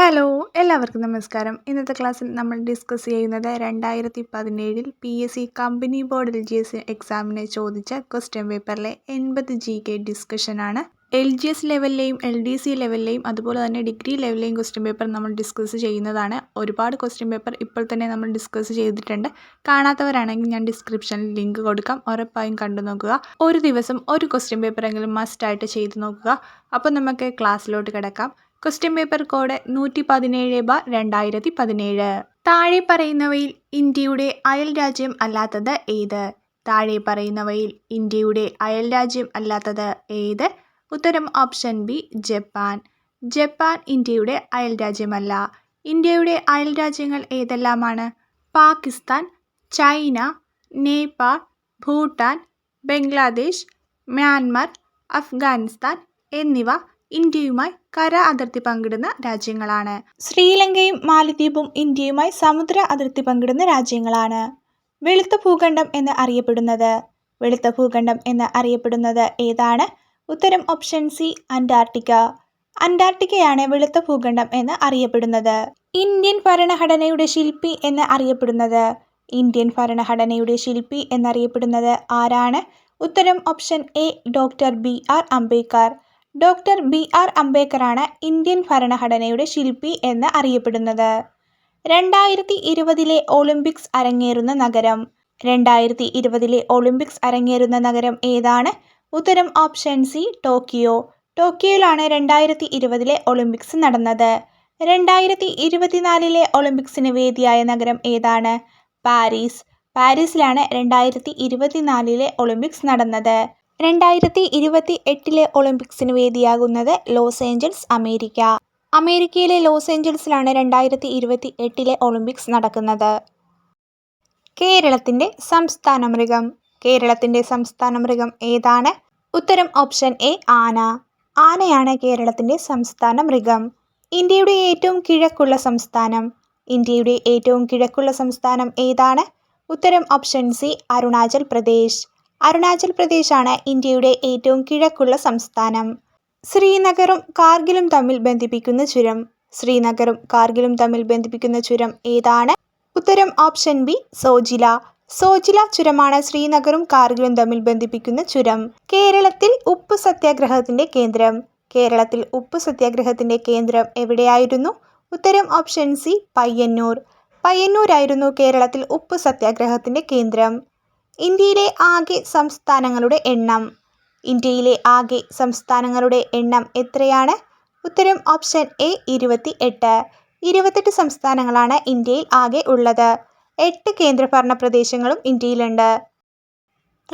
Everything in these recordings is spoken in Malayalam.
ഹലോ എല്ലാവർക്കും നമസ്കാരം. ഇന്നത്തെ ക്ലാസ്സിൽ നമ്മൾ ഡിസ്കസ് ചെയ്യുന്നത് രണ്ടായിരത്തി പതിനേഴിൽ P S C company board L G S എക്സാമിന് ചോദിച്ച ക്വസ്റ്റ്യൻ പേപ്പറിലെ എൺപത് ജി കെ ഡിസ്കഷനാണ് എൽ ജി എസ് ലെവലിലെയും എൽ ഡി സി ലെവലിലെയും അതുപോലെ തന്നെ ഡിഗ്രി ലെവലിലെയും ക്വസ്റ്റ്യൻ പേപ്പർ നമ്മൾ ഡിസ്കസ് ചെയ്യുന്നതാണ്. ഒരുപാട് ക്വസ്റ്റ്യൻ പേപ്പർ ഇപ്പോൾ തന്നെ നമ്മൾ ഡിസ്കസ് ചെയ്തിട്ടുണ്ട്. കാണാത്തവരാണെങ്കിൽ ഞാൻ ഡിസ്ക്രിപ്ഷനിൽ ലിങ്ക് കൊടുക്കാം. ഉറപ്പായും കണ്ടു നോക്കുക. ഒരു ദിവസം ഒരു ക്വസ്റ്റ്യൻ പേപ്പർ പേപ്പറെങ്കിലും മസ്റ്റായിട്ട് ചെയ്തു നോക്കുക. അപ്പോൾ നമുക്ക് ക്ലാസ്സിലോട്ട് കിടക്കാം. ക്വസ്റ്റ്യൻ പേപ്പർ കോഡ് നൂറ്റി പതിനേഴ് ബാർ രണ്ടായിരത്തി പതിനേഴ് താഴെ പറയുന്നവയിൽ ഇന്ത്യയുടെ അയൽ രാജ്യം അല്ലാത്തത് ഏത്? താഴെ പറയുന്നവയിൽ ഇന്ത്യയുടെ അയൽ രാജ്യം അല്ലാത്തത് ഏത്? ഉത്തരം ഓപ്ഷൻ ബി ജപ്പാൻ. ജപ്പാൻ ഇന്ത്യയുടെ അയൽ രാജ്യമല്ല. ഇന്ത്യയുടെ അയൽ രാജ്യങ്ങൾ ഏതെല്ലാമാണ്? പാകിസ്ഥാൻ ചൈന നേപ്പാൾ ഭൂട്ടാൻ ബംഗ്ലാദേശ് മ്യാൻമർ അഫ്ഗാനിസ്ഥാൻ എന്നിവ ഇന്ത്യയുമായി കര അതിർത്തി പങ്കിടുന്ന രാജ്യങ്ങളാണ്. ശ്രീലങ്കയും മാലദ്വീപും ഇന്ത്യയുമായി സമുദ്ര അതിർത്തി പങ്കിടുന്ന രാജ്യങ്ങളാണ്. വെളുത്ത ഭൂഖണ്ഡം എന്ന് അറിയപ്പെടുന്നത്. വെളുത്ത ഭൂഖണ്ഡം എന്ന് അറിയപ്പെടുന്നത് ഏതാണ്? ഉത്തരം ഓപ്ഷൻ സി അന്റാർട്ടിക്ക. അന്റാർട്ടിക്കയാണ് വെളുത്ത ഭൂഖണ്ഡം എന്ന് അറിയപ്പെടുന്നത്. ഇന്ത്യൻ ഭരണഘടനയുടെ ശില്പി എന്ന് അറിയപ്പെടുന്നത്. ഇന്ത്യൻ ഭരണഘടനയുടെ ശില്പി എന്നറിയപ്പെടുന്നത് ആരാണ്? ഉത്തരം option A doctor B R Ambedkar. Doctor B R അംബേദ്കറാണ് Indian ഭരണഘടനയുടെ ശില്പി എന്ന് അറിയപ്പെടുന്നത്. രണ്ടായിരത്തി ഇരുപതിലെ ഒളിമ്പിക്സ് അരങ്ങേറുന്ന നഗരം. രണ്ടായിരത്തി ഇരുപതിലെ ഒളിമ്പിക്സ് അരങ്ങേറുന്ന നഗരം ഏതാണ്? ഉത്തരം ഓപ്ഷൻ സി ടോക്കിയോ. ടോക്കിയോയിലാണ് രണ്ടായിരത്തി ഇരുപതിലെ ഒളിമ്പിക്സ് നടന്നത്. രണ്ടായിരത്തി ഇരുപത്തിനാലിലെ ഒളിമ്പിക്സിന് വേദിയായ നഗരം ഏതാണ്? പാരീസ്. പാരീസിലാണ് രണ്ടായിരത്തി ഇരുപത്തിനാലിലെ ഒളിമ്പിക്സ് നടന്നത്. രണ്ടായിരത്തി ഇരുപത്തി എട്ടിലെ ഒളിമ്പിക്സിന് വേദിയാകുന്നത് ലോസ് ഏഞ്ചൽസ് അമേരിക്ക. അമേരിക്കയിലെ ലോസ് ഏഞ്ചൽസിലാണ് രണ്ടായിരത്തി ഇരുപത്തി എട്ടിലെ ഒളിമ്പിക്സ് നടക്കുന്നത്. കേരളത്തിന്റെ സംസ്ഥാന മൃഗം. കേരളത്തിന്റെ സംസ്ഥാന മൃഗം ഏതാണ്? ഉത്തരം ഓപ്ഷൻ എ ആന. ആനയാണ് കേരളത്തിന്റെ സംസ്ഥാന മൃഗം. ഇന്ത്യയുടെ ഏറ്റവും കിഴക്കുള്ള സംസ്ഥാനം. ഇന്ത്യയുടെ ഏറ്റവും കിഴക്കുള്ള സംസ്ഥാനം ഏതാണ്? ഉത്തരം ഓപ്ഷൻ സി അരുണാചൽ പ്രദേശ്. അരുണാചൽ പ്രദേശാണ് ഇന്ത്യയുടെ ഏറ്റവും കിഴക്കുള്ള സംസ്ഥാനം. ശ്രീനഗറും കാർഗിലും തമ്മിൽ ബന്ധിപ്പിക്കുന്ന ചുരം. ശ്രീനഗറും കാർഗിലും തമ്മിൽ ബന്ധിപ്പിക്കുന്ന ചുരം ഏതാണ്? ഉത്തരം ഓപ്ഷൻ ബി സോജില. സോജില ചുരമാണ് ശ്രീനഗറും കാർഗിലും തമ്മിൽ ബന്ധിപ്പിക്കുന്ന ചുരം. കേരളത്തിൽ ഉപ്പ് സത്യാഗ്രഹത്തിന്റെ കേന്ദ്രം. കേരളത്തിൽ ഉപ്പ് സത്യാഗ്രഹത്തിന്റെ കേന്ദ്രം എവിടെയായിരുന്നു? ഉത്തരം ഓപ്ഷൻ സി പയ്യന്നൂർ. പയ്യന്നൂരായിരുന്നു കേരളത്തിൽ ഉപ്പ് സത്യാഗ്രഹത്തിന്റെ കേന്ദ്രം. ഇന്ത്യയിലെ ആകെ സംസ്ഥാനങ്ങളുടെ എണ്ണം. ഇന്ത്യയിലെ ആകെ സംസ്ഥാനങ്ങളുടെ എണ്ണം എത്രയാണ്? ഉത്തരം ഓപ്ഷൻ എ ഇരുപത്തി എട്ട് ഇരുപത്തെട്ട് സംസ്ഥാനങ്ങളാണ് ഇന്ത്യയിൽ ആകെ ഉള്ളത്. എട്ട് കേന്ദ്രഭരണ പ്രദേശങ്ങളും ഇന്ത്യയിലുണ്ട്.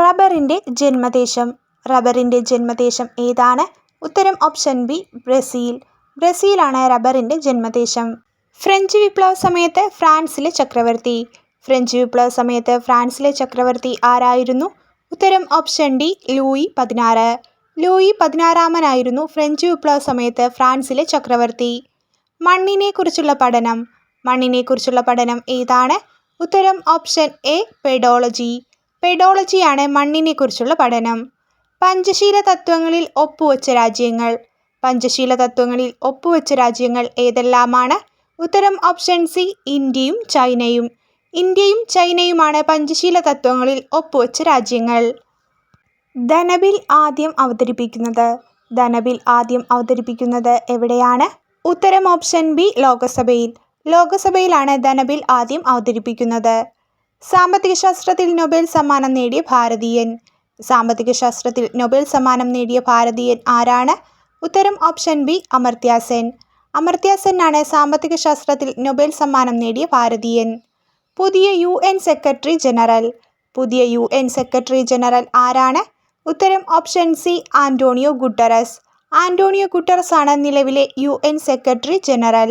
റബ്ബറിന്റെ ജന്മദേശം. റബ്ബറിന്റെ ജന്മദേശം ഏതാണ്? ഉത്തരം ഓപ്ഷൻ ബി ബ്രസീൽ. ബ്രസീലാണ് റബ്ബറിന്റെ ജന്മദേശം. ഫ്രഞ്ച് വിപ്ലവ സമയത്ത് ഫ്രാൻസിലെ ചക്രവർത്തി. ഫ്രഞ്ച് വിപ്ലവ സമയത്ത് ഫ്രാൻസിലെ ചക്രവർത്തി ആരായിരുന്നു? ഉത്തരം ഓപ്ഷൻ ഡി ലൂയി പതിനാറ്. ലൂയി പതിനാറാമനായിരുന്നു ഫ്രഞ്ച് വിപ്ലവ സമയത്ത് ഫ്രാൻസിലെ ചക്രവർത്തി. മണ്ണിനെക്കുറിച്ചുള്ള പഠനം. മണ്ണിനെക്കുറിച്ചുള്ള പഠനം ഏതാണ്? ഉത്തരം ഓപ്ഷൻ എ പെഡോളജി. പെഡോളജിയാണ് മണ്ണിനെക്കുറിച്ചുള്ള പഠനം. പഞ്ചശീല തത്വങ്ങളിൽ ഒപ്പുവച്ച രാജ്യങ്ങൾ. പഞ്ചശീല തത്വങ്ങളിൽ ഒപ്പുവച്ച രാജ്യങ്ങൾ ഏതെല്ലാമാണ്? ഉത്തരം ഓപ്ഷൻ സി ഇന്ത്യയും ചൈനയും. ഇന്ത്യയും ചൈനയുമാണ് പഞ്ചശീല തത്വങ്ങളിൽ ഒപ്പുവെച്ച രാജ്യങ്ങൾ. ധനബിൽ ആദ്യം അവതരിപ്പിക്കുന്നത്. ധനബിൽ ആദ്യം അവതരിപ്പിക്കുന്നത് എവിടെയാണ്? ഉത്തരം ഓപ്ഷൻ ബി ലോകസഭയിൽ. ലോകസഭയിലാണ് ധനബിൽ ആദ്യം അവതരിപ്പിക്കുന്നത്. സാമ്പത്തിക ശാസ്ത്രത്തിൽ നൊബേൽ സമ്മാനം നേടിയ ഭാരതീയൻ. സാമ്പത്തിക ശാസ്ത്രത്തിൽ നൊബേൽ സമ്മാനം നേടിയ ഭാരതീയൻ ആരാണ്? ഉത്തരം ഓപ്ഷൻ ബി അമർത്യാസെൻ. സാമ്പത്തിക ശാസ്ത്രത്തിൽ നൊബേൽ സമ്മാനം നേടിയ ഭാരതീയൻ. പുതിയ യു എൻ സെക്രട്ടറി ജനറൽ. പുതിയ യു എൻ സെക്രട്ടറി ജനറൽ ആരാണ്? ഉത്തരം option C Antonio Guterres. Antonio Guterres ആണ് നിലവിലെ യു എൻ സെക്രട്ടറി ജനറൽ.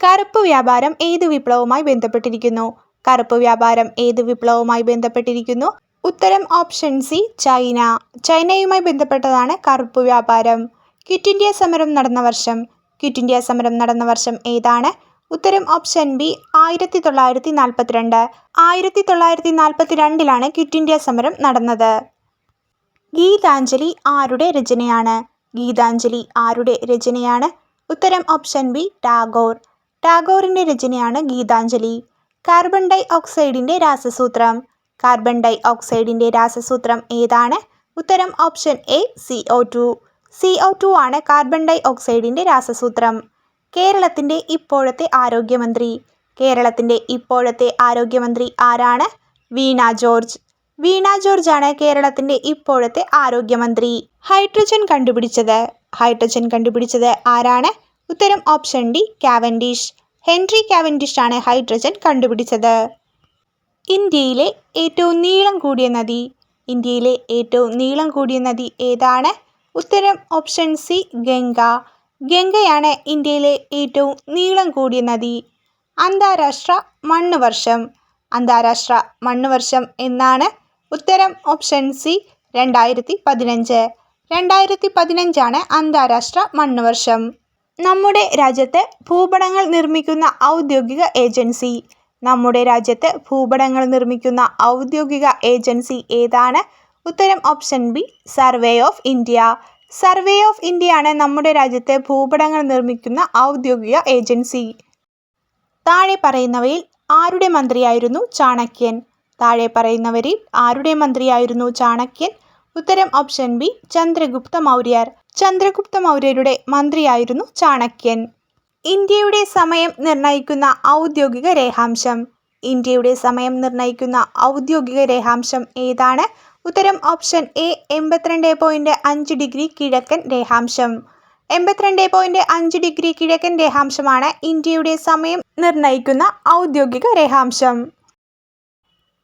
കറുപ്പ് വ്യാപാരം ഏത് വിപ്ലവവുമായി ബന്ധപ്പെട്ടിരിക്കുന്നു? കറുപ്പ് വ്യാപാരം ഏത് വിപ്ലവവുമായി ബന്ധപ്പെട്ടിരിക്കുന്നു? ഉത്തരം ഓപ്ഷൻ സി ചൈന. ചൈനയുമായി ബന്ധപ്പെട്ടതാണ് കറുപ്പ് വ്യാപാരം. ക്വിറ്റ് ഇന്ത്യ സമരം നടന്ന വർഷം. ക്വിറ്റ് ഇന്ത്യ സമരം നടന്ന വർഷം ഏതാണ്? ഉത്തരം ഓപ്ഷൻ ബി ആയിരത്തി തൊള്ളായിരത്തി നാൽപ്പത്തിരണ്ട് ആയിരത്തി തൊള്ളായിരത്തി നാൽപ്പത്തി രണ്ടിലാണ് ക്വിറ്റ് ഇന്ത്യ സമരം നടന്നത്. ഗീതാഞ്ജലി ആരുടെ രചനയാണ്? ഗീതാഞ്ജലി ആരുടെ രചനയാണ്? ഉത്തരം ഓപ്ഷൻ ബി ടാഗോർ. ടാഗോറിന്റെ രചനയാണ് ഗീതാഞ്ജലി. കാർബൺ ഡൈ ഓക്സൈഡിന്റെ രാസസൂത്രം. കാർബൺ ഡൈ ഓക്സൈഡിന്റെ രാസസൂത്രം ഏതാണ്? ഉത്തരം option A C O two. C O two ആണ് കാർബൺ ഡൈ ഓക്സൈഡിന്റെ രാസസൂത്രം. കേരളത്തിന്റെ ഇപ്പോഴത്തെ ആരോഗ്യമന്ത്രി. കേരളത്തിന്റെ ഇപ്പോഴത്തെ ആരോഗ്യമന്ത്രി ആരാണ്? വീണ ജോർജ്. വീണ ജോർജ് ആണ് കേരളത്തിന്റെ ഇപ്പോഴത്തെ ആരോഗ്യമന്ത്രി. ഹൈഡ്രജൻ കണ്ടുപിടിച്ചത്. ഹൈഡ്രജൻ കണ്ടുപിടിച്ചത് ആരാണ്? ഉത്തരം option D Cavendish. Henry Cavendish ആണ് ഹൈഡ്രജൻ കണ്ടുപിടിച്ചത്. ഇന്ത്യയിലെ ഏറ്റവും നീളം കൂടിയ നദി. ഇന്ത്യയിലെ ഏറ്റവും നീളം കൂടിയ നദി ഏതാണ്? ഉത്തരം ഓപ്ഷൻ സി ഗംഗ. ഗംഗയാണ് ഇന്ത്യയിലെ ഏറ്റവും നീളം കൂടിയ നദി. അന്താരാഷ്ട്ര മണ്ണ് വർഷം അന്താരാഷ്ട്ര മണ്ണ് വർഷം എന്നാണ് ഉത്തരം ഓപ്ഷൻ സി രണ്ടായിരത്തി പതിനഞ്ച് രണ്ടായിരത്തി പതിനഞ്ചാണ് അന്താരാഷ്ട്ര മണ്ണ് വർഷം നമ്മുടെ രാജ്യത്ത് ഭൂപടങ്ങൾ നിർമ്മിക്കുന്ന ഔദ്യോഗിക ഏജൻസി. നമ്മുടെ രാജ്യത്ത് ഭൂപടങ്ങൾ നിർമ്മിക്കുന്ന ഔദ്യോഗിക ഏജൻസി ഏതാണ്? ഉത്തരം option B survey of India. Survey of India ആണ് നമ്മുടെ രാജ്യത്തെ ഭൂപടങ്ങൾ നിർമ്മിക്കുന്ന ഔദ്യോഗിക ഏജൻസി. താഴെ പറയുന്നവയിൽ ആരുടെ മന്ത്രിയായിരുന്നു ചാണക്യൻ? താഴെ പറയുന്നവരിൽ ആരുടെ മന്ത്രിയായിരുന്നു ചാണക്യൻ? ഉത്തരം ഓപ്ഷൻ ബി ചന്ദ്രഗുപ്ത മൗര്യർ. ചന്ദ്രഗുപ്ത മൗര്യരുടെ മന്ത്രിയായിരുന്നു ചാണക്യൻ. ഇന്ത്യയുടെ സമയം നിർണയിക്കുന്ന ഔദ്യോഗിക രേഖാംശം ഇന്ത്യയുടെ സമയം നിർണയിക്കുന്ന ഔദ്യോഗിക രേഖാംശം ഏതാണ്? ഉത്തരം ഓപ്ഷൻ എ എൺപത്തിരണ്ട് പോയിന്റ് അഞ്ച് ഡിഗ്രി കിഴക്കൻ രേഖാംശം. എൺപത്തിരണ്ട് പോയിന്റ് അഞ്ച് ഡിഗ്രി കിഴക്കൻ രേഖാംശമാണ് ഇന്ത്യയുടെ സമയം നിർണയിക്കുന്ന ഔദ്യോഗിക രേഖാംശം.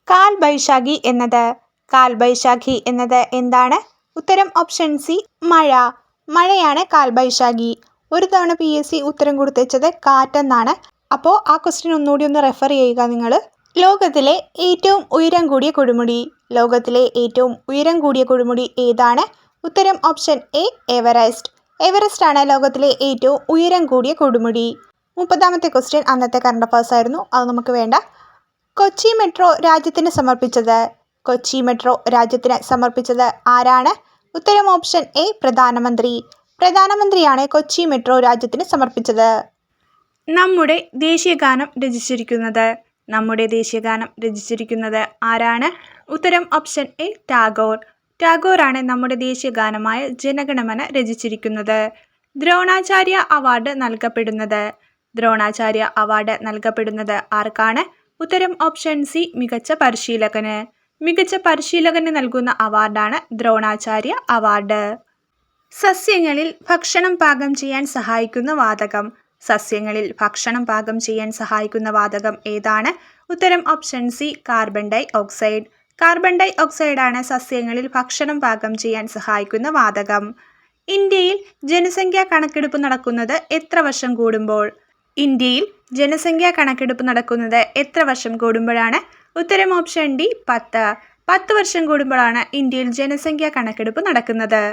കാൽ ബൈശാഖി എന്നത്. കാൽ ബൈശാഖി എന്നത് എന്താണ്? ഉത്തരം ഓപ്ഷൻ സി മഴ. മഴയാണ് കാൽ ബൈശാഖി. ഒരു തവണ പി എസ് സി ഉത്തരം കൊടുത്തുവെച്ചത് കാറ്റെന്നാണ്. അപ്പോൾ ആ ക്വസ്റ്റ്യൻ ഒന്നുകൂടി ഒന്ന് റെഫർ ചെയ്യുക നിങ്ങൾ ലോകത്തിലെ ഏറ്റവും ഉയരം കൂടിയ കൊടുമുടി. ലോകത്തിലെ ഏറ്റവും ഉയരം കൂടിയ കൊടുമുടി ഏതാണ്? ഉത്തരം ഓപ്ഷൻ എ എവറസ്റ്റ് എവറസ്റ്റ് ആണ് ലോകത്തിലെ ഏറ്റവും ഉയരം കൂടിയ കൊടുമുടി. മുപ്പതാമത്തെ ക്വസ്റ്റ്യൻ അന്നത്തെ കറണ്ട് അഫേഴ്സ് ആയിരുന്നു. അത് നമുക്ക് വേണ്ട. കൊച്ചി മെട്രോ രാജ്യത്തിന് സമർപ്പിച്ചത്. കൊച്ചി മെട്രോ രാജ്യത്തിന് സമർപ്പിച്ചത് ആരാണ്? ഉത്തരം ഓപ്ഷൻ എ പ്രധാനമന്ത്രി. പ്രധാനമന്ത്രിയാണ് കൊച്ചി മെട്രോ രാജ്യത്തിന് സമർപ്പിച്ചത്. നമ്മുടെ ദേശീയഗാനം രചിച്ചിരിക്കുന്നത്. നമ്മുടെ ദേശീയഗാനം രചിച്ചിരിക്കുന്നത് ആരാണ്? ഉത്തരം ഓപ്ഷൻ എ ടാഗോർ. ടാഗോറാണ് നമ്മുടെ ദേശീയ ഗാനമായ ജനഗണമന രചിച്ചിരിക്കുന്നത്. ദ്രോണാചാര്യ അവാർഡ് നൽകപ്പെടുന്നത്. ദ്രോണാചാര്യ അവാർഡ് നൽകപ്പെടുന്നത് ആർക്കാണ്? ഉത്തരം ഓപ്ഷൻ സി മികച്ച പരിശീലകന്. മികച്ച പരിശീലകന് നൽകുന്ന അവാർഡാണ് ദ്രോണാചാര്യ അവാർഡ്. സസ്യങ്ങളിൽ ഭക്ഷണം പാകം ചെയ്യാൻ സഹായിക്കുന്ന വാതകം. സസ്യങ്ങളിൽ ഭക്ഷണം പാകം ചെയ്യാൻ സഹായിക്കുന്ന വാതകം ഏതാണ്? ഉത്തരം option C carbon dioxide. Carbon dye ഓക്സൈഡാണ് സസ്യങ്ങളിൽ ഭക്ഷണം പാകം ചെയ്യാൻ സഹായിക്കുന്ന വാതകം. ഇന്ത്യയിൽ ജനസംഖ്യാ കണക്കെടുപ്പ് നടക്കുന്നത് എത്ര വർഷം കൂടുമ്പോൾ? ഇന്ത്യയിൽ ജനസംഖ്യാ കണക്കെടുപ്പ് നടക്കുന്നത് എത്ര വർഷം കൂടുമ്പോഴാണ്? ഉത്തരം ഓപ്ഷൻ ഡി പത്ത്. പത്ത് വർഷം കൂടുമ്പോഴാണ് ഇന്ത്യയിൽ ജനസംഖ്യാ കണക്കെടുപ്പ് നടക്കുന്നത്.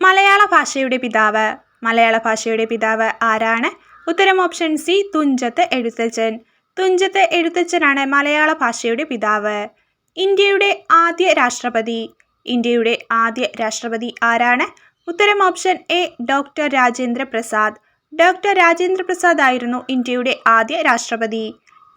മലയാള ഭാഷയുടെ പിതാവ്. മലയാള ഭാഷയുടെ പിതാവ് ആരാണ്? ഉത്തരം ഓപ്ഷൻ സി തുഞ്ചത്ത് എഴുത്തച്ഛൻ. തുഞ്ചത്ത് എഴുത്തച്ഛനാണ് മലയാള ഭാഷയുടെ പിതാവ്. ഇന്ത്യയുടെ ആദ്യ രാഷ്ട്രപതി. ഇന്ത്യയുടെ ആദ്യ രാഷ്ട്രപതി ആരാണ്? ഉത്തരം option A doctor Rajendra Prasad. Doctor Rajendra Prasad ആയിരുന്നു ഇന്ത്യയുടെ ആദ്യ രാഷ്ട്രപതി.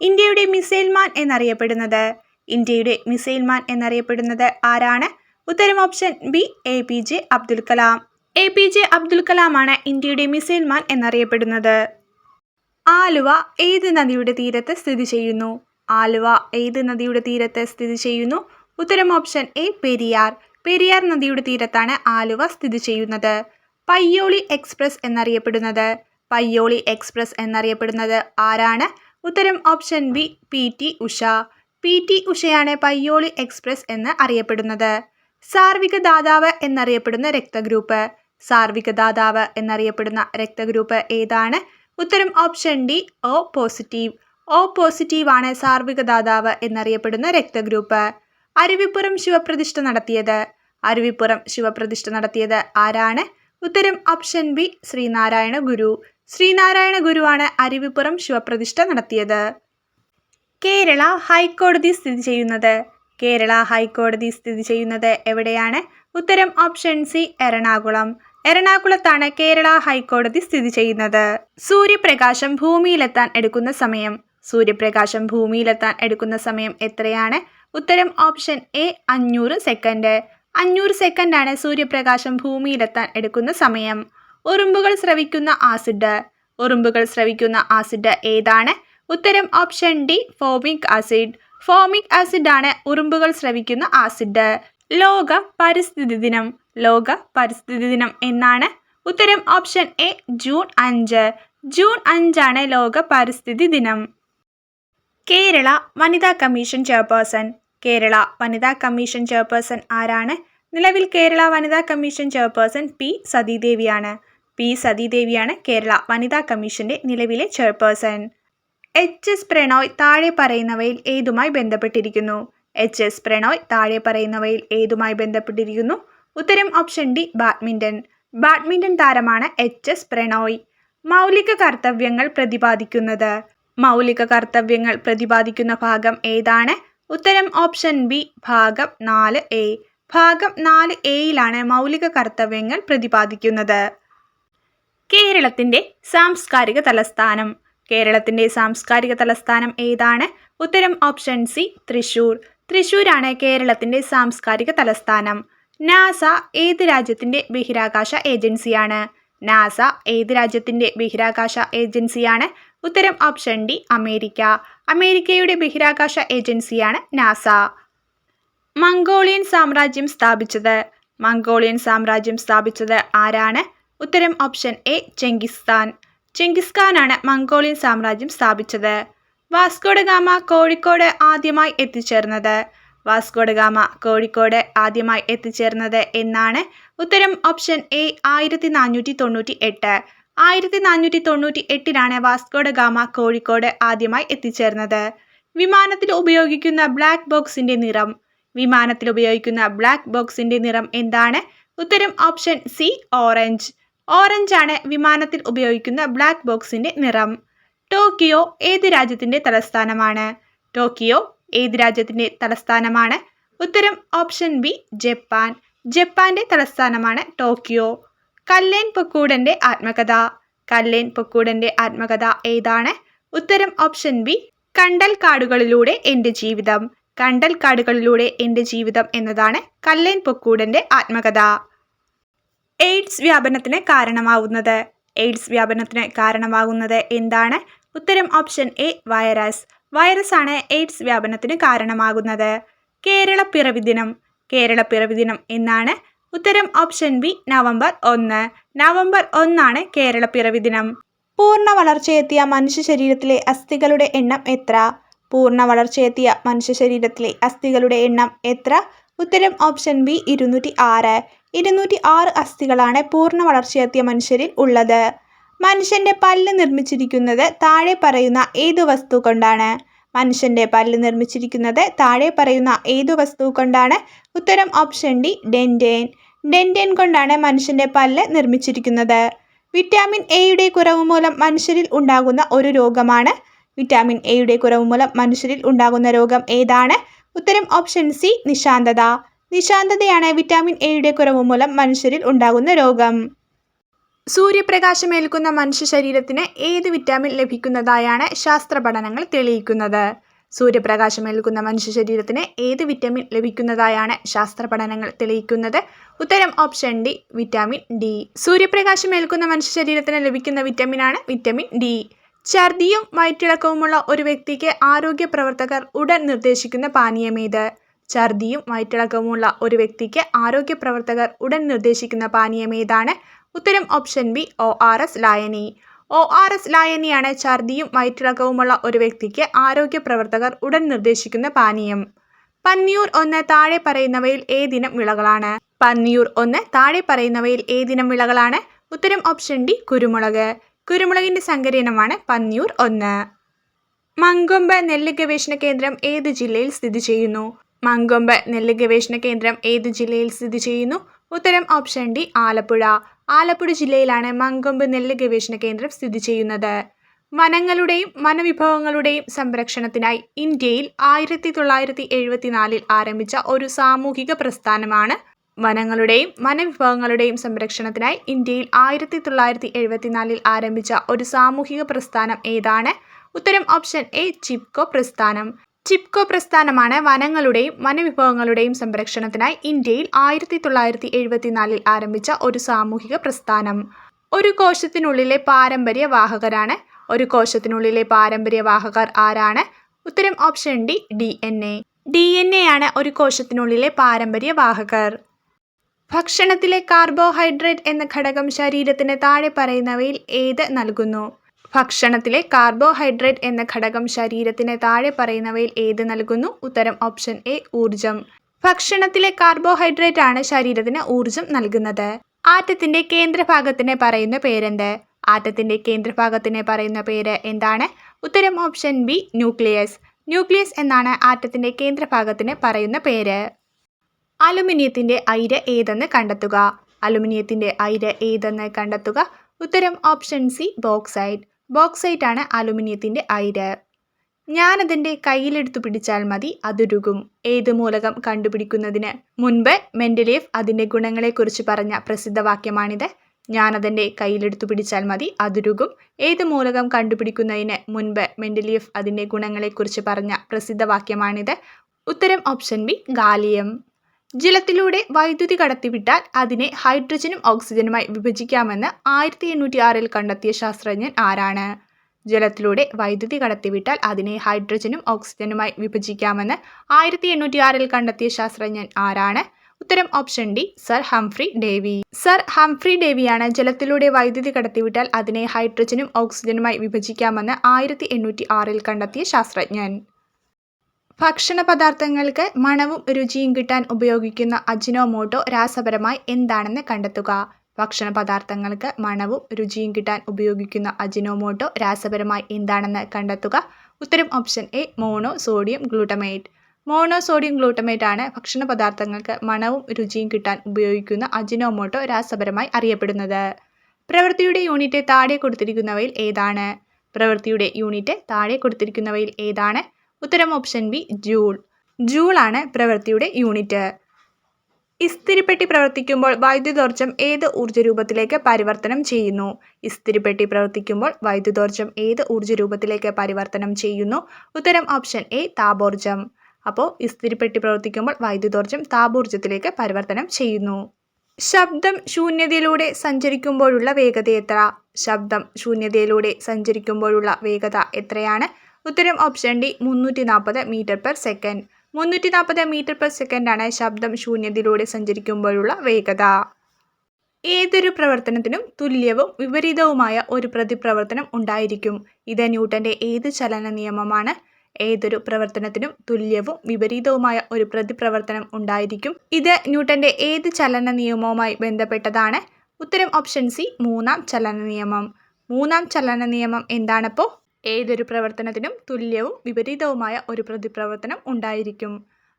ഇന്ത്യയുടെ മിസൈൽ മാൻ എന്നറിയപ്പെടുന്നത്. ഇന്ത്യയുടെ മിസൈൽ മാൻ എന്നറിയപ്പെടുന്നത് ആരാണ്? ഉത്തരം option B A P J Abdul Kalam. A P J Abdul കലാമാണ് ഇന്ത്യയുടെ മിസൈൽ മാൻ എന്നറിയപ്പെടുന്നത്. ആലുവ ഏത് നദിയുടെ തീരത്ത് സ്ഥിതി ചെയ്യുന്നു? ആലുവ ഏത് നദിയുടെ തീരത്ത് സ്ഥിതി ചെയ്യുന്നു? ഉത്തരം ഓപ്ഷൻ എ പെരിയാർ. പെരിയാർ നദിയുടെ തീരത്താണ് ആലുവ സ്ഥിതി ചെയ്യുന്നത്. പയ്യോളി എക്സ്പ്രസ് എന്നറിയപ്പെടുന്നത്. പയ്യോളി എക്സ്പ്രസ് എന്നറിയപ്പെടുന്നത് ആരാണ്? ഉത്തരം option B P T Usha. P T ഉഷയാണ് Payyoli express എന്ന് അറിയപ്പെടുന്നത്. സാർവിക ദാതാവ് എന്നറിയപ്പെടുന്ന രക്തഗ്രൂപ്പ്. സാർവിക ദാതാവ് എന്നറിയപ്പെടുന്ന രക്തഗ്രൂപ്പ് ഏതാണ്? ഉത്തരം option D O positive. O positive ആണ് സാർവിക ദാതാവ് എന്നറിയപ്പെടുന്ന രക്തഗ്രൂപ്പ്. അരുവിപ്പുറം ശിവപ്രതിഷ്ഠ നടത്തിയത്. അരുവിപ്പുറം ശിവപ്രതിഷ്ഠ നടത്തിയത് ആരാണ്? ഉത്തരം ഓപ്ഷൻ ബി ശ്രീനാരായണ ഗുരു. ശ്രീനാരായണ ഗുരുവാണ് അരുവിപ്പുറം ശിവപ്രതിഷ്ഠ നടത്തിയത്. കേരള ഹൈക്കോടതി സ്ഥിതി ചെയ്യുന്നത്. കേരള ഹൈക്കോടതി സ്ഥിതി ചെയ്യുന്നത് എവിടെയാണ്? ഉത്തരം ഓപ്ഷൻ സി എറണാകുളം. എറണാകുളത്താണ് കേരള ഹൈക്കോടതി സ്ഥിതി ചെയ്യുന്നത്. സൂര്യപ്രകാശം ഭൂമിയിലെത്താൻ എടുക്കുന്ന സമയം. സൂര്യപ്രകാശം ഭൂമിയിലെത്താൻ എടുക്കുന്ന സമയം എത്രയാണ്? ഉത്തരം ഓപ്ഷൻ എ അഞ്ഞൂറ് സെക്കൻഡ്. അഞ്ഞൂറ് സെക്കൻഡാണ് സൂര്യപ്രകാശം ഭൂമിയിലെത്താൻ എടുക്കുന്ന സമയം. ഉറുമ്പുകൾ സ്രവിക്കുന്ന ആസിഡ്. ഉറുമ്പുകൾ സ്രവിക്കുന്ന ആസിഡ് ഏതാണ്? ഉത്തരം option D formic acid. Formic acid ആണ് ഉറുമ്പുകൾ സ്രവിക്കുന്ന ആസിഡ്. ലോക പരിസ്ഥിതി ദിനം. ലോക പരിസ്ഥിതി ദിനം എന്നാണ്? ഉത്തരം ഓപ്ഷൻ എ ജൂൺ അഞ്ച്. ജൂൺ അഞ്ചാണ് ലോക പരിസ്ഥിതി ദിനം. കേരള വനിതാ കമ്മീഷൻ ചെയർപേഴ്സൺ. കേരള വനിതാ കമ്മീഷൻ ചെയർപേഴ്സൺ ആരാണ്? നിലവിൽ കേരള വനിതാ കമ്മീഷൻ ചെയർപേഴ്സൺ പി സതീദേവിയാണ്. പി സതീദേവിയാണ് കേരള വനിതാ കമ്മീഷന്റെ നിലവിലെ ചെയർപേഴ്സൺ. എച്ച് എസ് പ്രണോയ് താഴെ പറയുന്നവയിൽ ഏതുമായി ബന്ധപ്പെട്ടിരിക്കുന്നു? എച്ച് എസ് പ്രണോയ് താഴെ പറയുന്നവയിൽ ഏതുമായി ബന്ധപ്പെട്ടിരിക്കുന്നു? ഉത്തരം ഓപ്ഷൻ ഡി ബാഡ്മിന്റൺ. ബാഡ്മിന്റൺ താരമാണ് എച്ച് എസ് പ്രണോയ്. മൗലിക കർത്തവ്യങ്ങൾ പ്രതിപാദിക്കുന്നത്. മൗലിക കർത്തവ്യങ്ങൾ പ്രതിപാദിക്കുന്ന ഭാഗം ഏതാണ്? ഉത്തരം ഓപ്ഷൻ ബി ഭാഗം നാല് എ. ഭാഗം നാല് എയിലാണ് മൗലിക കർത്തവ്യങ്ങൾ പ്രതിപാദിക്കുന്നത്. കേരളത്തിന്റെ സാംസ്കാരിക തലസ്ഥാനം. കേരളത്തിന്റെ സാംസ്കാരിക തലസ്ഥാനം ഏതാണ്? ഉത്തരം ഓപ്ഷൻ സി തൃശൂർ. തൃശൂരാണ് കേരളത്തിന്റെ സാംസ്കാരിക തലസ്ഥാനം. നാസ ഏത് രാജ്യത്തിന്റെ ബഹിരാകാശ ഏജൻസിയാണ്? നാസ ഏത് രാജ്യത്തിന്റെ ബഹിരാകാശ ഏജൻസിയാണ്? ഉത്തരം ഓപ്ഷൻ ഡി അമേരിക്ക. അമേരിക്കയുടെ ബഹിരാകാശ ഏജൻസിയാണ് നാസ. മംഗോളിയൻ സാമ്രാജ്യം സ്ഥാപിച്ചത്. മംഗോളിയൻ സാമ്രാജ്യം സ്ഥാപിച്ചത് ആരാണ്? ഉത്തരം ഓപ്ഷൻ എ ചെങ്കിസ്ഥാൻ ചെങ്കിസ്ഖാനാണ് മംഗോളിയൻ സാമ്രാജ്യം സ്ഥാപിച്ചത്. വാസ്കോഡ ഗാമ കോഴിക്കോട് ആദ്യമായി എത്തിച്ചേർന്നത്. വാസ്കോഡ ഗാമ കോഴിക്കോട് ആദ്യമായി എത്തിച്ചേർന്നത് എന്നാണ് ഉത്തരം ഓപ്ഷൻ എ ആയിരത്തി നാനൂറ്റി തൊണ്ണൂറ്റി എട്ട് ആയിരത്തി നാനൂറ്റി തൊണ്ണൂറ്റി എട്ടിലാണ് വാസ്കോഡ ഗാമ കോഴിക്കോട് ആദ്യമായി എത്തിച്ചേർന്നത്. വിമാനത്തിൽ ഉപയോഗിക്കുന്ന ബ്ലാക്ക് ബോക്സിന്റെ നിറം. വിമാനത്തിൽ ഉപയോഗിക്കുന്ന ബ്ലാക്ക് ബോക്സിന്റെ നിറം എന്താണ്? ഉത്തരം ഓപ്ഷൻ സി ഓറഞ്ച് ഓറഞ്ച് ആണ് വിമാനത്തിൽ ഉപയോഗിക്കുന്ന ബ്ലാക്ക് ബോക്സിന്റെ നിറം. ടോക്കിയോ ഏത് രാജ്യത്തിന്റെ തലസ്ഥാനമാണ്? ടോക്കിയോ ഏത് രാജ്യത്തിന്റെ തലസ്ഥാനമാണ്? ഉത്തരം ഓപ്ഷൻ ബി ജപ്പാൻ. ജപ്പാന്റെ തലസ്ഥാനമാണ് ടോക്കിയോ. കല്ലേൻ പൊക്കൂടന്റെ ആത്മകഥ. കല്ലേൻ പൊക്കൂടന്റെ ആത്മകഥ ഏതാണ്? ഉത്തരം ഓപ്ഷൻ ബി കണ്ടൽ കാടുകളിലൂടെ എന്റെ ജീവിതം. കണ്ടൽ കാടുകളിലൂടെ എന്റെ ജീവിതം എന്നതാണ് കല്ലേൻ പൊക്കൂടന്റെ ആത്മകഥ. എയ്ഡ്സ് വ്യാപനത്തിന് കാരണമാവുന്നത്. എയ്ഡ്സ് വ്യാപനത്തിന് കാരണമാകുന്നത് എന്താണ്? ഉത്തരം ഓപ്ഷൻ എ വൈറസ്. വൈറസ് ആണ് എയ്ഡ്സ് വ്യാപനത്തിന് കാരണമാകുന്നത്. കേരള പിറവി ദിനം. കേരള പിറവി ദിനം എന്നാണ് ഉത്തരം ഓപ്ഷൻ ബി നവംബർ ഒന്ന്. നവംബർ ഒന്നാണ് കേരള പിറവി ദിനം. പൂർണ വളർച്ചയെത്തിയ മനുഷ്യ ശരീരത്തിലെ അസ്ഥികളുടെ എണ്ണം എത്ര? പൂർണ വളർച്ചയെത്തിയ മനുഷ്യ ശരീരത്തിലെ അസ്ഥികളുടെ എണ്ണം എത്ര? ഉത്തരം ഓപ്ഷൻ ബി ഇരുന്നൂറ്റി ആറ് ഇരുന്നൂറ്റി ആറ് അസ്ഥികളാണ് പൂർണ വളർച്ചയെത്തിയ മനുഷ്യരിൽ ഉള്ളത്. മനുഷ്യന്റെ പല്ല് നിർമ്മിച്ചിരിക്കുന്നത് താഴെ പറയുന്ന ഏത് വസ്തു കൊണ്ടാണ്? മനുഷ്യന്റെ പല്ല് നിർമ്മിച്ചിരിക്കുന്നത് താഴെ പറയുന്ന ഏതു വസ്തു കൊണ്ടാണ്? ഉത്തരം ഓപ്ഷൻ ഡി ഡെൻഡേൻ ഡെൻഡേൻ കൊണ്ടാണ് മനുഷ്യന്റെ പല്ല് നിർമ്മിച്ചിരിക്കുന്നത്. വിറ്റാമിൻ എയുടെ കുറവ് മൂലം മനുഷ്യരിൽ ഉണ്ടാകുന്ന ഒരു രോഗമാണ്. വിറ്റാമിൻ എയുടെ കുറവ് മൂലം മനുഷ്യരിൽ ഉണ്ടാകുന്ന രോഗം ഏതാണ്? ഉത്തരം ഓപ്ഷൻ സി നിശാന്തത. നിശാന്തതയാണ് വിറ്റാമിൻ എയുടെ കുറവ് മൂലം മനുഷ്യരിൽ ഉണ്ടാകുന്ന രോഗം. സൂര്യപ്രകാശമേൽക്കുന്ന മനുഷ്യ ശരീരത്തിന് ഏത് വിറ്റാമിൻ ലഭിക്കുന്നതായാണ് ശാസ്ത്ര പഠനങ്ങൾ തെളിയിക്കുന്നത്? സൂര്യപ്രകാശമേൽക്കുന്ന മനുഷ്യ ശരീരത്തിന് ഏത് വിറ്റാമിൻ ലഭിക്കുന്നതായാണ് ശാസ്ത്ര പഠനങ്ങൾ തെളിയിക്കുന്നത്? ഉത്തരം ഓപ്ഷൻ ഡി വിറ്റാമിൻ ഡി. സൂര്യപ്രകാശമേൽക്കുന്ന മനുഷ്യ ശരീരത്തിന് ലഭിക്കുന്ന വിറ്റാമിനാണ് വിറ്റാമിൻ ഡി. ഛർദിയും വയറ്റിളക്കവുമുള്ള ഒരു വ്യക്തിക്ക് ആരോഗ്യ പ്രവർത്തകർ ഉടൻ നിർദ്ദേശിക്കുന്ന പാനീയമേത് ഛർദിയും വയറ്റിളക്കവുമുള്ള ഒരു വ്യക്തിക്ക് ആരോഗ്യ പ്രവർത്തകർ ഉടൻ നിർദ്ദേശിക്കുന്ന പാനീയമേതാണ് ഉത്തരം option B O R S ലായനി. ഒ ആർ എസ് ലായനിയാണ് ഛർദിയും വയറ്റിളക്കവുമുള്ള ഒരു വ്യക്തിക്ക് ആരോഗ്യ പ്രവർത്തകർ ഉടൻ നിർദ്ദേശിക്കുന്ന പാനീയം. പന്നിയൂർ ഒന്ന് താഴെ പറയുന്നവയിൽ ഏതിനം വിളകളാണ്. പന്നിയൂർ ഒന്ന് താഴെ പറയുന്നവയിൽ ഏതിനം വിളകളാണ്. ഉത്തരം ഓപ്ഷൻ ഡി കുരുമുളക്. കുരുമുളകിന്റെ സങ്കരീനമാണ് പന്നിയൂർ ഒന്ന്. മങ്കൊമ്പ് നെല്ല് ഗവേഷണ കേന്ദ്രം ഏത് ജില്ലയിൽ സ്ഥിതി ചെയ്യുന്നു? മങ്കൊമ്പ് നെല്ല് ഗവേഷണ കേന്ദ്രം ഏത് ജില്ലയിൽ സ്ഥിതി ചെയ്യുന്നു? ഉത്തരം ഓപ്ഷൻ ഡി ആലപ്പുഴ. ആലപ്പുഴ ജില്ലയിലാണ് മങ്കൊമ്പ് നെല്ല് ഗവേഷണ കേന്ദ്രം സ്ഥിതി ചെയ്യുന്നത്. വനങ്ങളുടെയും വനവിഭവങ്ങളുടെയും സംരക്ഷണത്തിനായി ഇന്ത്യയിൽ ആയിരത്തി തൊള്ളായിരത്തി എഴുപത്തിനാലിൽ ആരംഭിച്ച ഒരു സാമൂഹിക പ്രസ്ഥാനമാണ് വനങ്ങളുടെയും വനവിഭവങ്ങളുടെയും സംരക്ഷണത്തിനായി ഇന്ത്യയിൽ ആയിരത്തി തൊള്ളായിരത്തി എഴുപത്തിനാലിൽ ആരംഭിച്ച ഒരു സാമൂഹിക പ്രസ്ഥാനം ഏതാണ്? ഉത്തരം ഓപ്ഷൻ എ ചിപ്കോ പ്രസ്ഥാനം. ചിപ്കോ പ്രസ്ഥാനമാണ് വനങ്ങളുടെയും വനവിഭവങ്ങളുടെയും സംരക്ഷണത്തിനായി ഇന്ത്യയിൽ ആയിരത്തി തൊള്ളായിരത്തി എഴുപത്തിനാലിൽ ആരംഭിച്ച ഒരു സാമൂഹിക പ്രസ്ഥാനം. ഒരു കോശത്തിനുള്ളിലെ പാരമ്പര്യ വാഹകരാണ്. ഒരു കോശത്തിനുള്ളിലെ പാരമ്പര്യ വാഹകർ ആരാണ്? ഉത്തരം option D D N A. D N A ആണ് ഒരു കോശത്തിനുള്ളിലെ പാരമ്പര്യ വാഹകർ. ഭക്ഷണത്തിലെ കാർബോഹൈഡ്രേറ്റ് എന്ന ഘടകം ശരീരത്തിന് താഴെ പറയുന്നവയിൽ ഏത് നൽകുന്നു? ഭക്ഷണത്തിലെ കാർബോഹൈഡ്രേറ്റ് എന്ന ഘടകം ശരീരത്തിന് താഴെ പറയുന്നവയിൽ ഏത് നൽകുന്നു? ഉത്തരം ഓപ്ഷൻ എ ഊർജം ഭക്ഷണത്തിലെ കാർബോഹൈഡ്രേറ്റ് ആണ് ശരീരത്തിന് ഊർജം നൽകുന്നത്. ആറ്റത്തിന്റെ കേന്ദ്രഭാഗത്തിന് പറയുന്ന പേരെന്ത്? ആറ്റത്തിന്റെ കേന്ദ്രഭാഗത്തിന് പറയുന്ന പേര് എന്താണ്? ഉത്തരം ഓപ്ഷൻ ബി ന്യൂക്ലിയസ്. ന്യൂക്ലിയസ് എന്നാണ് ആറ്റത്തിന്റെ കേന്ദ്രഭാഗത്തിന് പറയുന്ന പേര്. അലുമിനിയത്തിന്റെ അയിര് ഏതെന്ന് കണ്ടെത്തുക. അലുമിനിയത്തിന്റെ അയിര് ഏതെന്ന് കണ്ടെത്തുക. ഉത്തരം ഓപ്ഷൻ സി ബോക്സൈറ്റ് ബോക്സൈറ്റ് ആണ് അലുമിനിയത്തിന്റെ അയിര്. ഞാനതിന്റെ കയ്യിലെടുത്തു പിടിച്ചാൽ മതി അതുരുകും. ഏത് മൂലകം കണ്ടുപിടിക്കുന്നതിന് മുൻപ് മെൻഡലേഫ് അതിന്റെ ഗുണങ്ങളെക്കുറിച്ച് പറഞ്ഞ പ്രസിദ്ധ പ്രസിദ്ധവാക്യമാണിത് ഞാനതിന്റെ കയ്യിലെടുത്തു പിടിച്ചാൽ മതി അതുരുകും. ഏത് മൂലകം കണ്ടുപിടിക്കുന്നതിന് മുൻപ് മെൻഡലിയഫ് അതിന്റെ ഗുണങ്ങളെക്കുറിച്ച് പറഞ്ഞ പ്രസിദ്ധവാക്യമാണിത് ഉത്തരം ഓപ്ഷൻ ബി ഗാലിയം. ജലത്തിലൂടെ വൈദ്യുതി കടത്തിവിട്ടാൽ അതിനെ ഹൈഡ്രജനും ഓക്സിജനുമായി വിഭജിക്കാമെന്ന് ആയിരത്തി എണ്ണൂറ്റി ആറിൽ കണ്ടെത്തിയ ശാസ്ത്രജ്ഞൻ ആരാണ്? ജലത്തിലൂടെ വൈദ്യുതി കടത്തിവിട്ടാൽ അതിനെ ഹൈഡ്രജനും ഓക്സിജനുമായി വിഭജിക്കാമെന്ന് ആയിരത്തി എണ്ണൂറ്റി ആറിൽ കണ്ടെത്തിയ ശാസ്ത്രജ്ഞൻ ആരാണ്? ഉത്തരം option D sir Humphry Davy. Sir Humphry ഡേവിയാണ് ജലത്തിലൂടെ വൈദ്യുതി കടത്തിവിട്ടാൽ അതിനെ ഹൈഡ്രജനും ഓക്സിജനുമായി വിഭജിക്കാമെന്ന് ആയിരത്തി എണ്ണൂറ്റി ആറിൽ കണ്ടെത്തിയ ശാസ്ത്രജ്ഞൻ. ഭക്ഷണ പദാർത്ഥങ്ങൾക്ക് മണവും രുചിയും കിട്ടാൻ ഉപയോഗിക്കുന്ന അജിനോമോട്ടോ രാസപരമായി എന്താണെന്ന് കണ്ടെത്തുക. ഭക്ഷണ പദാർത്ഥങ്ങൾക്ക് മണവും രുചിയും കിട്ടാൻ ഉപയോഗിക്കുന്ന അജിനോമോട്ടോ രാസപരമായി എന്താണെന്ന് കണ്ടെത്തുക. ഉത്തരം option A mono sodium glutamate. Mono sodium glutamate ആണ് ഭക്ഷണ പദാർത്ഥങ്ങൾക്ക് മണവും രുചിയും കിട്ടാൻ ഉപയോഗിക്കുന്ന അജിനോമോട്ടോ രാസപരമായി അറിയപ്പെടുന്നത്. പ്രവൃത്തിയുടെ യൂണിറ്റ് താഴെ കൊടുത്തിരിക്കുന്നവയിൽ ഏതാണ്? പ്രവൃത്തിയുടെ യൂണിറ്റ് താഴെ കൊടുത്തിരിക്കുന്നവയിൽ ഏതാണ്? ഉത്തരം ഓപ്ഷൻ ബി ജൂൾ. ജൂൾ ആണ് പ്രവൃത്തിയുടെ യൂണിറ്റ് ഇസ്തിരിപ്പെട്ടി പ്രവർത്തിക്കുമ്പോൾ വൈദ്യുതോർജം ഏത് ഊർജരൂപത്തിലേക്ക് പരിവർത്തനം ചെയ്യുന്നു? ഇസ്തിരിപ്പെട്ടി പ്രവർത്തിക്കുമ്പോൾ വൈദ്യുതോർജം ഏത് ഊർജരൂപത്തിലേക്ക് പരിവർത്തനം ചെയ്യുന്നു? ഉത്തരം ഓപ്ഷൻ എ താപോർജം. അപ്പോൾ ഇസ്തിരിപ്പെട്ടി പ്രവർത്തിക്കുമ്പോൾ വൈദ്യുതോർജം താപോർജത്തിലേക്ക് പരിവർത്തനം ചെയ്യുന്നു. ശബ്ദം ശൂന്യതയിലൂടെ സഞ്ചരിക്കുമ്പോഴുള്ള വേഗത എത്ര? ശബ്ദം ശൂന്യതയിലൂടെ സഞ്ചരിക്കുമ്പോഴുള്ള വേഗത എത്രയാണ്? ഉത്തരം ഓപ്ഷൻ ഡി മുന്നൂറ്റി നാൽപ്പത് മീറ്റർ പെർ സെക്കൻഡ്. മുന്നൂറ്റി നാൽപ്പത് മീറ്റർ പെർ സെക്കൻഡാണ് ശബ്ദം ശൂന്യതയിലൂടെ സഞ്ചരിക്കുമ്പോഴുള്ള വേഗത. ഏതൊരു പ്രവർത്തനത്തിനും തുല്യവും വിപരീതവുമായ ഒരു പ്രതിപ്രവർത്തനം ഉണ്ടായിരിക്കും. ഇത് ന്യൂട്ടന്റെ ഏത് ചലന നിയമമാണ്? ഏതൊരു പ്രവർത്തനത്തിനും തുല്യവും വിപരീതവുമായ ഒരു പ്രതിപ്രവർത്തനം ഉണ്ടായിരിക്കും. ഇത് ന്യൂട്ടന്റെ ഏത് ചലന നിയമവുമായി ബന്ധപ്പെട്ടതാണ്? ഉത്തരം ഓപ്ഷൻ സി മൂന്നാം ചലന നിയമം. മൂന്നാം ചലന നിയമം എന്താണപ്പോൾ ഏതൊരു പ്രവർത്തനത്തിനും തുല്യവും വിപരീതവുമായ ഒരു പ്രതിപ്രവർത്തനം ഉണ്ടായിരിക്കും.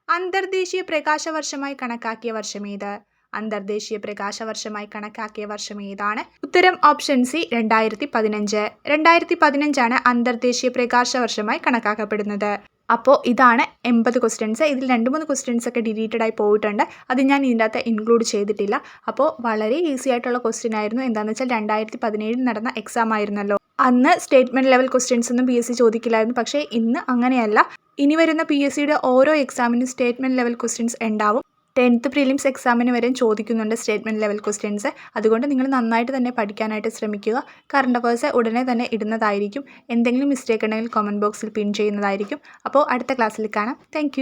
അന്തർദേശീയ പ്രകാശവർഷമായി കണക്കാക്കിയ വർഷമേത് അന്തർദേശീയ പ്രകാശവർഷമായി കണക്കാക്കിയ വർഷം ഏതാണ്? ഉത്തരം ഓപ്ഷൻ സി രണ്ടായിരത്തി പതിനഞ്ച് രണ്ടായിരത്തി പതിനഞ്ചാണ് അന്തർദേശീയ പ്രകാശവർഷമായി കണക്കാക്കപ്പെടുന്നത്. അപ്പോൾ ഇതാണ് എൺപത് ക്വസ്റ്റ്യൻസ് ഇതിൽ രണ്ട് മൂന്ന് ക്വസ്റ്റ്യൻസ് ഒക്കെ ഡിലീറ്റഡ് ആയി പോയിട്ടുണ്ട്. അത് ഞാൻ ഇതിന്റെ അകത്ത് ഇൻക്ലൂഡ് ചെയ്തിട്ടില്ല. അപ്പോൾ വളരെ ഈസി ആയിട്ടുള്ള ക്വസ്റ്റ്യൻ ആയിരുന്നു. എന്താണെന്ന് വെച്ചാൽ രണ്ടായിരത്തി പതിനേഴിൽ നടന്ന എക്സാം ആയിരുന്നല്ലോ. അന്ന് സ്റ്റേറ്റ്മെന്റ് ലെവൽ ക്വസ്റ്റ്യൻസ് ഒന്നും പി എസ് സി ചോദിക്കില്ലായിരുന്നു. പക്ഷേ ഇന്ന് അങ്ങനെയല്ല. ഇനി വരുന്ന പി എസ് സിയുടെ ഓരോ എക്സാമിനും സ്റ്റേറ്റ്മെന്റ് ലെവൽ ക്വസ്റ്റ്യൻസ് ഉണ്ടാവും. ടെൻത്ത് പ്രിലിംസ് എക്സാമിന് വരെ ചോദിക്കുന്നുണ്ട് സ്റ്റേറ്റ്മെന്റ് ലെവൽ ക്വസ്റ്റ്യൻസ്. അതുകൊണ്ട് നിങ്ങൾ നന്നായിട്ട് തന്നെ പഠിക്കാനായിട്ട് ശ്രമിക്കുക. കറണ്ട് അഫേഴ്സ് ഉടനെ തന്നെ ഇടുന്നതായിരിക്കും. എന്തെങ്കിലും മിസ്റ്റേക്ക് ഉണ്ടെങ്കിൽ കമന്റ് ബോക്സിൽ പിൻ ചെയ്യുന്നതായിരിക്കും. അപ്പോൾ അടുത്ത ക്ലാസ്സിൽ കാണാം. താങ്ക്